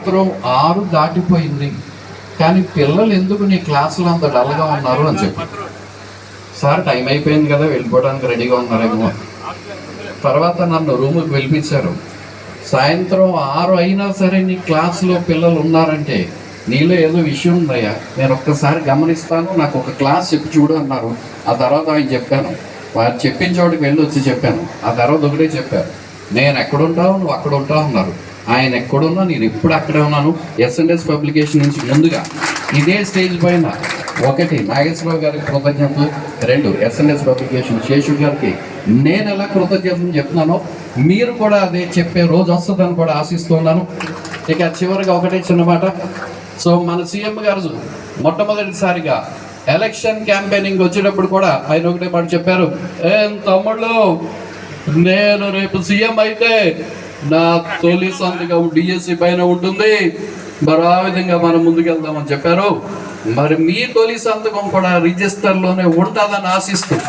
సాయంత్రం ఆరు దాటిపోయింది. కానీ పిల్లలు ఎందుకు నీ క్లాసులో అంత డల్గా ఉన్నారు అని చెప్పి. సార్ టైం అయిపోయింది కదా వెళ్ళిపోవడానికి రెడీగా ఉన్నారేమో. తర్వాత నన్ను రూముకి పిలిపించారు. సాయంత్రం ఆరు అయినా సరే నీ క్లాస్లో పిల్లలు ఉన్నారంటే నీలో ఏదో విషయం ఉందయ్యా నేను ఒక్కసారి గమనిస్తాను నాకు ఒక క్లాస్ చెప్పి చూడు అన్నారు. ఆ తర్వాత ఆయన చెప్పాను. వారు చెప్పిన చోటుకి వెళ్ళి వచ్చి చెప్పాను. ఆ తర్వాత ఒకటే చెప్పారు. నేను ఎక్కడుంటావు నువ్వు అక్కడ ఉంటావు అన్నారు. ఆయన ఎక్కడున్నా నేను ఎప్పుడు అక్కడే ఉన్నాను. ఎస్ఎన్ఎస్ పబ్లికేషన్ నుంచి ముందుగా ఇదే స్టేజ్ పైన ఒకటి నాగేశ్వరరావు గారికి కృతజ్ఞతలు. రెండు ఎస్ఎన్ఎస్ పబ్లికేషన్ శేషు గారికి నేను ఎలా కృతజ్ఞతలు చెప్తున్నానో మీరు కూడా అదే చెప్పే రోజు వస్తుందని కూడా ఆశిస్తున్నాను ఇక చివరిగా ఒకటే చిన్న మాట. సో మన సీఎం గారు మొట్టమొదటిసారిగా ఎలక్షన్ క్యాంపెయినింగ్ వచ్చేటప్పుడు కూడా ఆయన ఒకటే మాట చెప్పారు. ఏం తమ్ముళ్ళు నేను రేపు సీఎం అయితే నా తొలి సంతకం డిఎస్సి పైన ఉంటుంది. మరి ఆ విధంగా మనం ముందుకెళ్దామని చెప్పారు. మరి మీ తొలి సంతకం కూడా రిజిస్టర్లోనే ఉంటుందని ఆశిస్తుంది